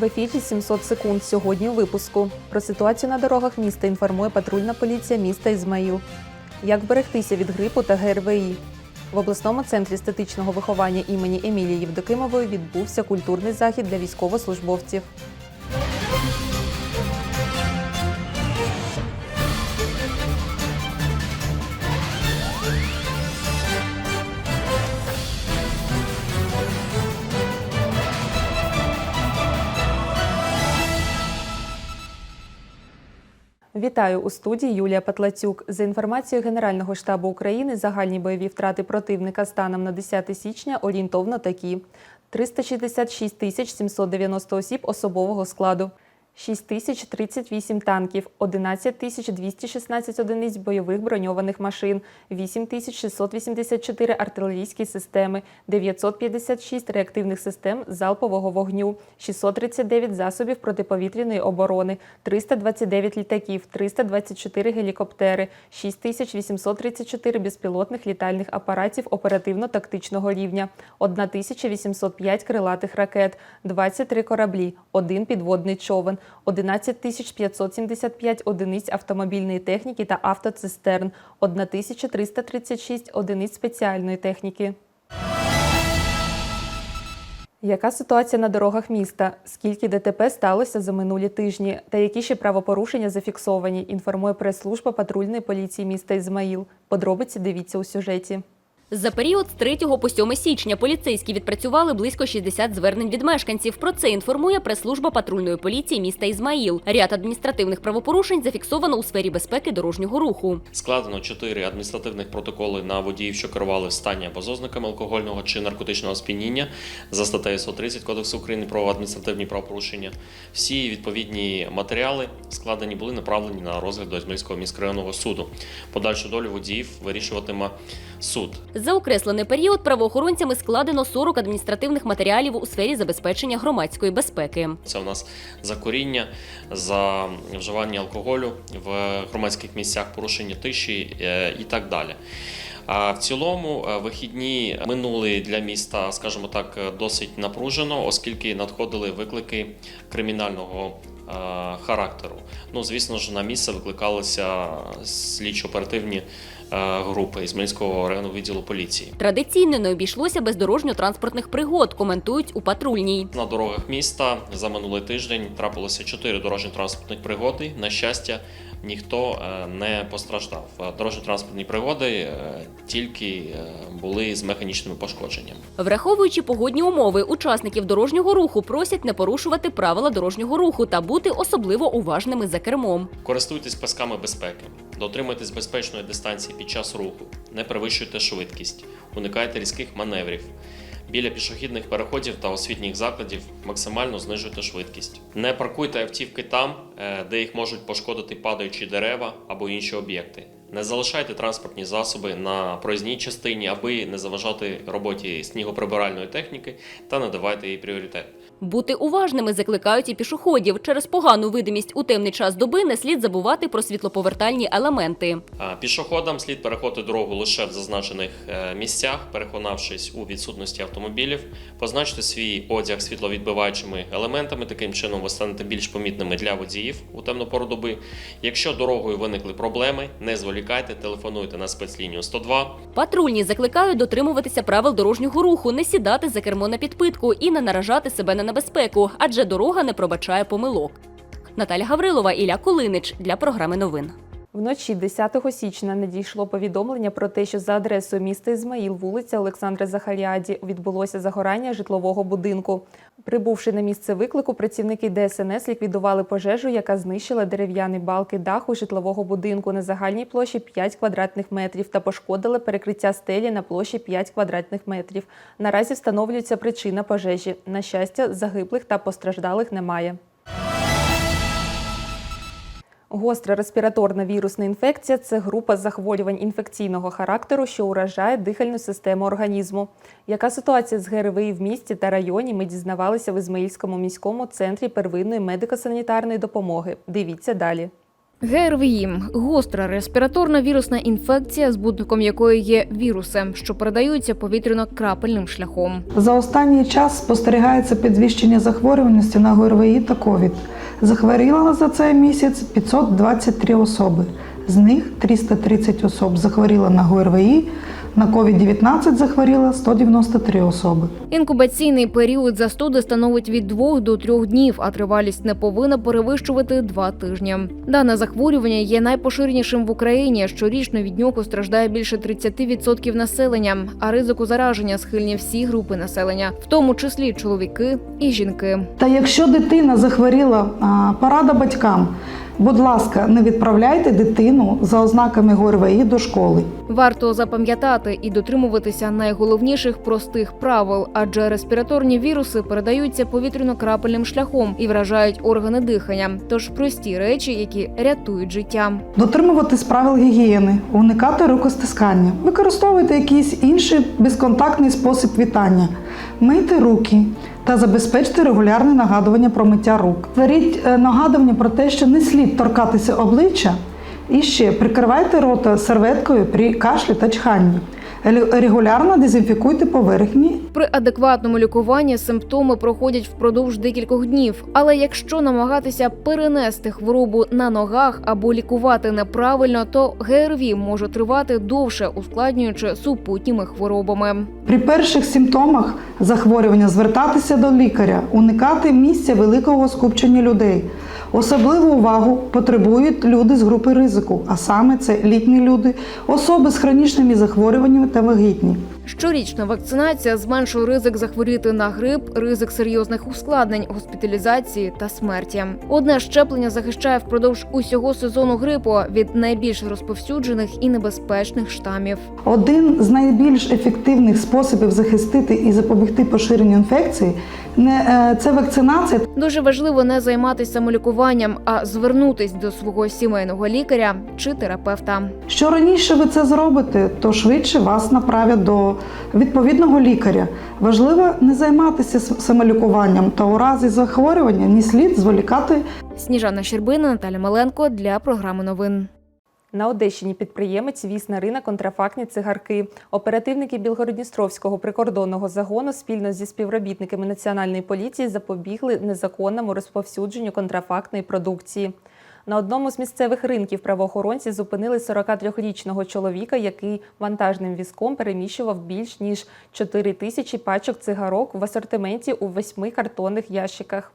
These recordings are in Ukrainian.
В ефірі 700 секунд сьогодні у випуску. Про ситуацію на дорогах міста інформує патрульна поліція міста Ізмаїл. Як вберегтися від грипу та ГРВІ? В обласному центрі естетичного виховання імені Емілії Євдокимової відбувся культурний захід для військовослужбовців. Вітаю у студії Юлія Патлацюк. За інформацією Генерального штабу України, загальні бойові втрати противника станом на 10 січня орієнтовно такі: 366 тисяч 790 осіб особового складу, 6 тисяч 38 танків, 11 тисяч 216 одиниць бойових броньованих машин, 8 тисяч 684 артилерійські системи, 956 реактивних систем залпового вогню, 639 засобів протиповітряної оборони, 329 літаків, 324 гелікоптери, 6834 безпілотних літальних апаратів оперативно-тактичного рівня, 1805 крилатих ракет, 23 кораблі, 1 підводний човен, 11575 одиниць автомобільної техніки та автоцистерн, 1336 одиниць спеціальної техніки. Яка ситуація на дорогах міста? Скільки ДТП сталося за минулі тижні? Та які ще правопорушення зафіксовані? Інформує прес-служба патрульної поліції міста Ізмаїл. Подробиці дивіться у сюжеті. За період з 3 по 7 січня поліцейські відпрацювали близько 60 звернень від мешканців. Про це інформує прес-служба патрульної поліції міста Ізмаїл. Ряд адміністративних правопорушень зафіксовано у сфері безпеки дорожнього руху. Складено чотири адміністративних протоколи на водіїв, що керували в стані або з ознаками алкогольного чи наркотичного сп'яніння за статтею 130 Кодексу України про адміністративні правопорушення. Всі відповідні матеріали складені були направлені на розгляд до Ізмаїльського міськрайонного суду. Подальшу долю водіїв вирішуватиме суд. За окреслений період правоохоронцями складено 40 адміністративних матеріалів у сфері забезпечення громадської безпеки. Це у нас за коріння, за вживання алкоголю в громадських місцях, порушення тиші е, і так далі. А в цілому е, вихідні минули для міста, скажімо так, досить напружено, оскільки надходили виклики кримінального е, характеру. Ну, звісно ж, на місце викликалися слідчо-оперативні групи Ізмаїльського районного відділу поліції. Традиційно не обійшлося без дорожньо-транспортних пригод, коментують у патрульній. На дорогах міста за минулий тиждень трапилося чотири дорожньо-транспортних пригоди. На щастя, ніхто е, не постраждав. Е, Дорожньо-транспортні пригоди е, тільки е, були з механічними пошкодженнями. Враховуючи погодні умови, учасників дорожнього руху просять не порушувати правила дорожнього руху та бути особливо уважними за кермом. Користуйтесь пасками безпеки, дотримуйтесь безпечної дистанції під час руху, не перевищуйте швидкість, уникайте різких маневрів. Біля пішохідних переходів та освітніх закладів максимально знижуйте швидкість. Не паркуйте автівки там, е, де їх можуть пошкодити падаючі дерева або інші об'єкти. Не залишайте транспортні засоби на проїзній частині, аби не заважати роботі снігоприбиральної техніки та не давайте їй пріоритет. Бути уважними закликають і пішоходів. Через погану видимість у темний час доби не слід забувати про світлоповертальні елементи. Пішоходам слід переходити дорогу лише в зазначених е, місцях, переконавшись у відсутності автомобілів, позначте свій одяг світловідбиваючими елементами. Таким чином ви станете більш помітними для водіїв у темну пору доби. Якщо дорогою виникли проблеми, не зволікайте, телефонуйте на спецлінію 102. Патрульні закликають дотримуватися правил дорожнього руху, не сідати за кермо на підпитку і не наражати себе на небезпеку, адже дорога не пробачає помилок. Наталя Гаврилова, Ілля Кулинич для програми новин. Вночі 10 січня надійшло повідомлення про те, що за адресою міста Ізмаїл, вулиця Олександра Захаріаді, відбулося загорання житлового будинку. Прибувши на місце виклику, працівники ДСНС ліквідували пожежу, яка знищила дерев'яні балки даху житлового будинку на загальній площі 5 квадратних метрів та пошкодили перекриття стелі на площі 5 квадратних метрів. Наразі встановлюється причина пожежі. На щастя, загиблих та постраждалих немає. Гостра респіраторна вірусна інфекція це група захворювань інфекційного характеру, що уражає дихальну систему організму. Яка ситуація з ГРВІ в місті та районі? Ми дізнавалися в Ізмаїльському міському центрі первинної медико-санітарної допомоги. Дивіться далі. ГРВІ гостра респіраторна вірусна інфекція, збудником якої є віруси, що передаються повітряно-крапельним шляхом. За останній час спостерігається підвищення захворюваності на ГРВІ та ковід. Захворіло за цей місяць 523 особи. З них 330 особ захворіло на ГРВІ, на COVID-19 захворіло 193 особи. Інкубаційний період застуди становить від 2 до 3 днів, а тривалість не повинна перевищувати 2 тижні. Дане захворювання є найпоширенішим в Україні. Щорічно від нього страждає більше 30% населення, а ризику зараження схильні всі групи населення, в тому числі чоловіки і жінки. Та якщо дитина захворіла, порада батькам, будь ласка, не відправляйте дитину за ознаками ГРВІ до школи. Варто запам'ятати і дотримуватися найголовніших простих правил, адже респіраторні віруси передаються повітряно-крапельним шляхом і вражають органи дихання. Тож прості речі, які рятують життя. Дотримуватись правил гігієни, уникати рукостискання, використовуйте якийсь інший безконтактний спосіб вітання, мийте руки та забезпечте регулярне нагадування про миття рук. Творіть е, нагадування про те, що не слід торкатися обличчя. І ще прикривайте рота серветкою при кашлі та чханні. Регу- Регулярно дезінфікуйте поверхні При адекватному лікуванні симптоми проходять впродовж декількох днів. Але якщо намагатися перенести хворобу на ногах або лікувати неправильно, то ГРВІ може тривати довше, ускладнюючи супутніми хворобами. При перших симптомах захворювання звертатися до лікаря, уникати місця великого скупчення людей. Особливу увагу потребують люди з групи ризику, а саме це літні люди, особи з хронічними захворюваннями та вагітні. Щорічна вакцинація зменшує ризик захворіти на грип, ризик серйозних ускладнень, госпіталізації та смерті. Одне щеплення захищає впродовж усього сезону грипу від найбільш розповсюджених і небезпечних штамів. Один з найбільш ефективних способів захистити і запобігти поширенню інфекції не е, це вакцинація Дуже важливо не займатися самолікуванням, а звернутись до свого сімейного лікаря чи терапевта. Що раніше ви це зробите, то швидше вас направлять до відповідного лікаря. Важливо не займатися самолікуванням та у разі захворювання не слід зволікати Сніжана Щербина, Наталя Маленко для програми новин. На Одещині підприємець віз на ринок контрафактні цигарки. Оперативники Білгородністровського прикордонного загону спільно зі співробітниками Національної поліції запобігли незаконному розповсюдженню контрафактної продукції. На одному з місцевих ринків правоохоронці зупинили 43-річного чоловіка, який вантажним візком переміщував більш ніж 4 тисячі пачок цигарок в асортименті у восьми картонних ящиках.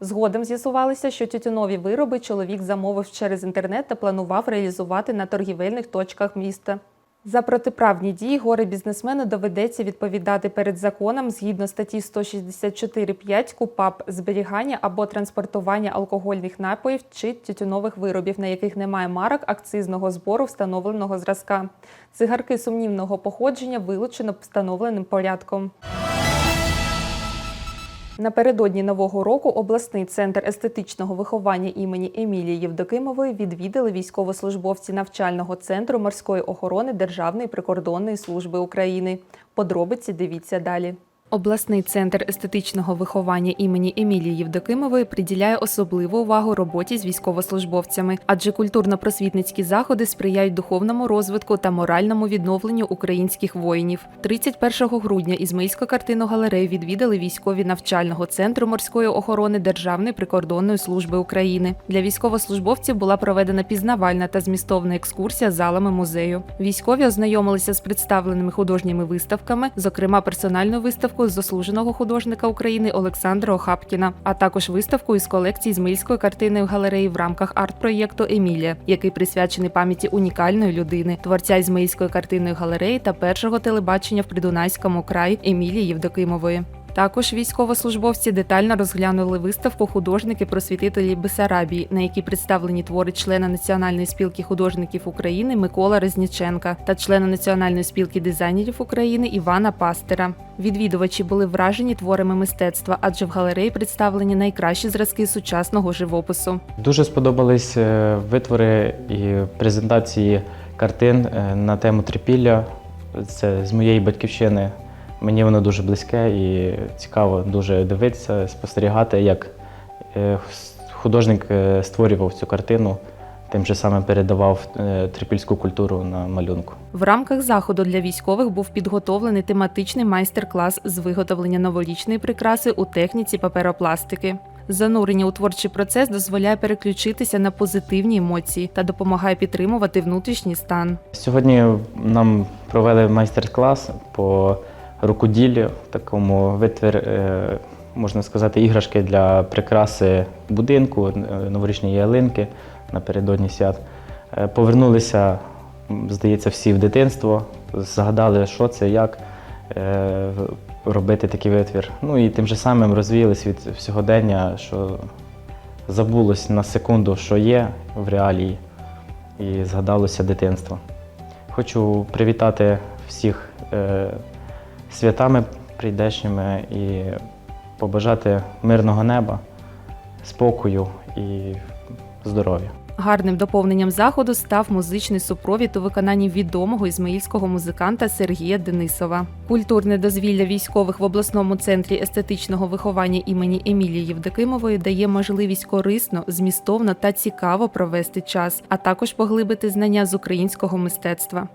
Згодом з'ясувалося, що тютюнові вироби чоловік замовив через інтернет та планував реалізувати на торгівельних точках міста. За протиправні дії горе бізнесмену доведеться відповідати перед законом згідно статті 164.5 КУПАП зберігання або транспортування алкогольних напоїв чи тютюнових виробів, на яких немає марок акцизного збору встановленого зразка. Цигарки сумнівного походження вилучено встановленим порядком. Напередодні нового року обласний центр естетичного виховання імені Емілії Євдокимової відвідали військовослужбовці навчального центру морської охорони Державної прикордонної служби України. Подробиці дивіться далі. Обласний центр естетичного виховання імені Емілії Євдокимової приділяє особливу увагу роботі з військовослужбовцями, адже культурно-просвітницькі заходи сприяють духовному розвитку та моральному відновленню українських воїнів. 31 грудня Ізмаїльську картину галерею відвідали військові навчального центру морської охорони Державної прикордонної служби України. Для військовослужбовців була проведена пізнавальна та змістовна екскурсія залами музею. Військові ознайомилися з представленими художніми виставками, зокрема персональною виставкою заслуженого художника України Олександра Охапкіна, а також виставку із колекції Змильської картини в галереї в рамках арт-проєкту Емілія, який присвячений пам'яті унікальної людини, творця Ізмаїльської картинної галереї та першого телебачення в Придунайському краї Емілії Євдокимової. Також військовослужбовці детально розглянули виставку художники просвітителі Бесарабії, на якій представлені твори члена Національної спілки художників України Микола Резніченка та члена Національної спілки дизайнерів України Івана Пастера. Відвідувачі були вражені творами мистецтва, адже в галереї представлені найкращі зразки сучасного живопису. Дуже сподобались е, витвори і презентації картин е, на тему трипілля. Це з моєї батьківщини. Мені воно дуже близьке і цікаво дуже дивитися, спостерігати, як е, художник е, створював цю картину тим же самим передавав е, трипільську культуру на малюнку. В рамках заходу для військових був підготовлений тематичний майстер-клас з виготовлення новорічної прикраси у техніці паперопластики. Занурення у творчий процес дозволяє переключитися на позитивні емоції та допомагає підтримувати внутрішній стан. Сьогодні нам провели майстер-клас по рукоділлю, такому витвір, е, можна сказати, іграшки для прикраси будинку, е, новорічної ялинки напередодні свят. Е, Повернулися, здається, всі в дитинство, згадали, що це, як робити такий витвір. Ну і тим же самим розвіялись від сьогодення, що забулось на секунду, що є в реалії, і згадалося дитинство. Хочу привітати всіх святами прийдешніми і побажати мирного неба, спокою і здоров'я. Гарним доповненням заходу став музичний супровід у виконанні відомого ізмаїльського музиканта Сергія Денисова. Культурне дозвілля військових в обласному центрі естетичного виховання імені Емілії Євдокимової дає можливість корисно, змістовно та цікаво провести час, а також поглибити знання з українського мистецтва.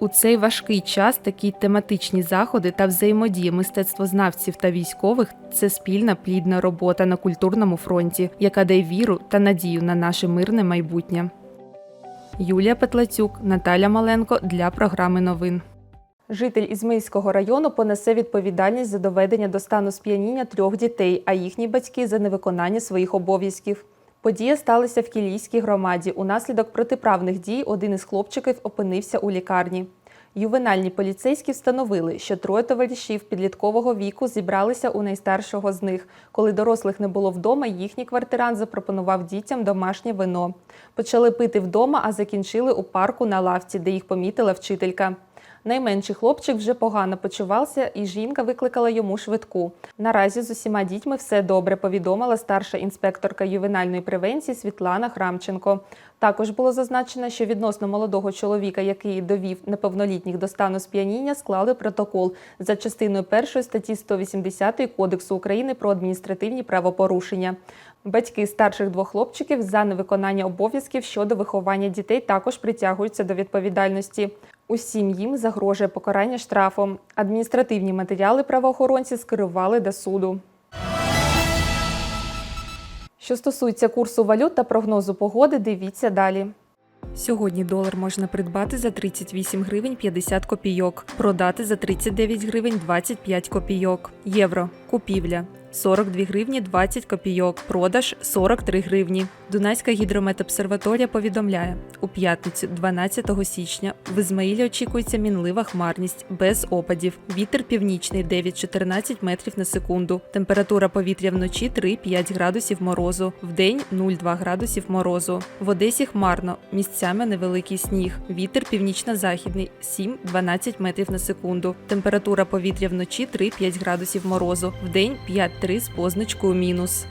У цей важкий час такі тематичні заходи та взаємодія мистецтвознавців та військових це спільна плідна робота на культурному фронті, яка дає віру та надію на наше мирне майбутнє. Юлія Петлацюк, Наталя Маленко для програми новин. Житель Ізмаїльського району понесе відповідальність за доведення до стану сп'яніння трьох дітей, а їхні батьки за невиконання своїх обов'язків. Подія сталася в Кілійській громаді. Унаслідок протиправних дій один із хлопчиків опинився у лікарні. Ювенальні поліцейські встановили, що троє товаришів підліткового віку зібралися у найстаршого з них. Коли дорослих не було вдома, їхній квартирант запропонував дітям домашнє вино. Почали пити вдома, а закінчили у парку на лавці, де їх помітила вчителька. Найменший хлопчик вже погано почувався, і жінка викликала йому швидку. Наразі з усіма дітьми все добре, повідомила старша інспекторка ювенальної превенції Світлана Храмченко. Також було зазначено, що відносно молодого чоловіка, який довів неповнолітніх до стану сп'яніння, склали протокол за частиною першої статті 180 Кодексу України про адміністративні правопорушення. Батьки старших двох хлопчиків за невиконання обов'язків щодо виховання дітей також притягуються до відповідальності. Усім їм загрожує покарання штрафом. Адміністративні матеріали правоохоронці скерували до суду. Що стосується курсу валют та прогнозу погоди, дивіться далі. Сьогодні долар можна придбати за 38 гривень 50 копійок, продати за 39 гривень 25 копійок. Євро. Купівля. 42 гривні 20 копійок, продаж 43 гривні. Дунайська гідрометобсерваторія повідомляє, у п'ятницю 12 січня в Ізмаїлі очікується мінлива хмарність без опадів. Вітер північний 9-14 метрів на секунду. Температура повітря вночі 3-5 градусів морозу, вдень 0,2 градусів морозу. В Одесі хмарно, місцями невеликий сніг. Вітер північно-західний 7-12 метрів на секунду. Температура повітря вночі 3-5 градусів морозу, вдень 5-3 з позначкою мінус.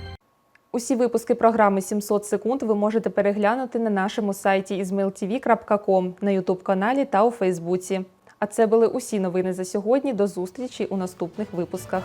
Усі випуски програми 700 секунд ви можете переглянути на нашому сайті izmailtv.com, на Ютуб-каналі та у Фейсбуці. А це були усі новини за сьогодні. До зустрічі у наступних випусках.